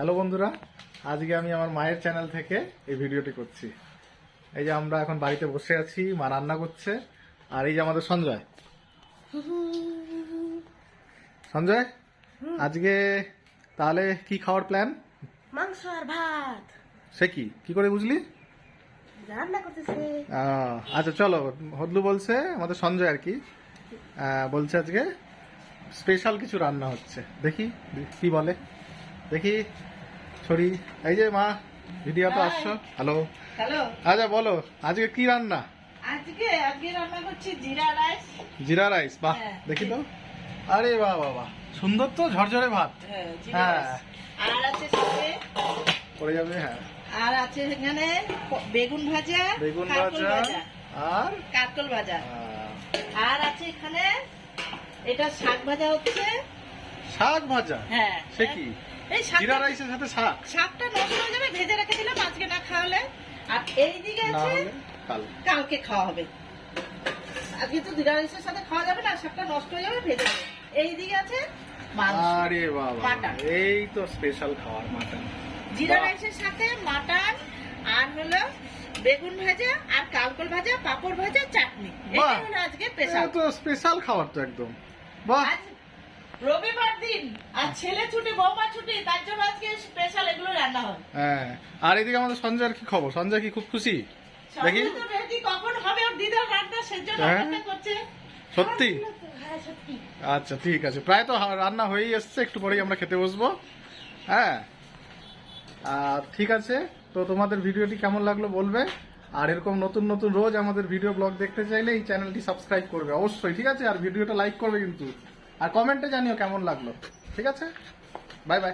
Hello বন্ধুরা আজকে আমি আমার মায়ের চ্যানেল থেকে এই ভিডিওটি করছি। এই যে আমরা এখন বাড়িতে বসে আছি মা রান্না করছে আর এই যে আমাদের সঞ্জয়। সঞ্জয় আজকে তাহলে কি খাওয়ার প্ল্যান মাংস আর ভাত। সে কি? কি করে বুঝলি? রান্না করতেছে। আচ্ছা চলো হদলু বলছে আমাদের সঞ্জয় আর কি। বলছে আজকে স্পেশাল কিছু রান্না হচ্ছে। দেখি কি বলে। দেখি ছড়ি। এই যে মা ভিডিও তো আসছো। হ্যালো হ্যালো আচ্ছা বলো আজকে কি রান্না? আজকে আজকে রান্না করছি জিরা রাইস। জিরা রাইস বাহ হ্যাঁ। দেখি তো। আরে বাহ বাহ বাহ সুন্দর তো ঝরঝরে ভাত। হ্যাঁ হ্যাঁ। আর আছে সাথে পড়ে যাবে হ্যাঁ। আর আছে এখানে বেগুন ভাজা বেগুন ভাজা আর? কাতল ভাজা। আর আছে এখানে এটা শাক ভাজা হচ্ছে। শাক ভাজা? হ্যাঁ। সে কি? এই জিরা রাইসের সাথে শাক। শাকটা নষ্ট হয়ে যাবে ভেজে রেখে দিলাম আজকে না খাওয়ালে। আর এই দিকে আছে কালকে খাওয়া হবে। আজকে তো জিরা রাইসের সাথে খাওয়া যাবে না শাকটা নষ্ট হয়ে যাবে ভেজে এই দিকে আছে আরে বাবা। এই তো স্পেশাল খাবার মাটন। জিরা রাইসের সাথে মাটন আর হলো বেগুন ভাজা আর কালকল ভাজা পাপড় ভাজা চাটনি। এটা হলো আজকে স্পেশাল তো স্পেশাল খাবার তো একদম। বাহ। রবিবার দিন আর ছেলে ছুটি বৌমা ছুটি তার জন্য আজকে স্পেশাল এগুলো রান্না হয় হ্যাঁ আর এদিকে আমাদের সঞ্জয়ের কি খবর? সঞ্জয় কি খুব খুশি? দেখি। কখন হবে ওর দিদার রান্না সেজন্য হ্যাঁ। অপেক্ষা করছে। সত্যি? হ্যাঁ আচ্ছা ঠিক আছে। প্রায় তো রান্না হয়েই এসছে একটু পরেই আমরা খেতে বসবো। হ্যাঁ। আর ঠিক আছে তো তোমাদের ভিডিওটি কেমন লাগল বলবে? আর এরকম নতুন নতুন রোজ আমাদের ভিডিও ব্লগ দেখতে চাইলে এই চ্যানেলটি সাবস্ক্রাইব করবে অবশ্যই ঠিক আছে? আর ভিডিওটা লাইক করবে কিন্তু। আর কমেন্টে জানিও কেমন লাগল। ঠিক আছে? Bye bye.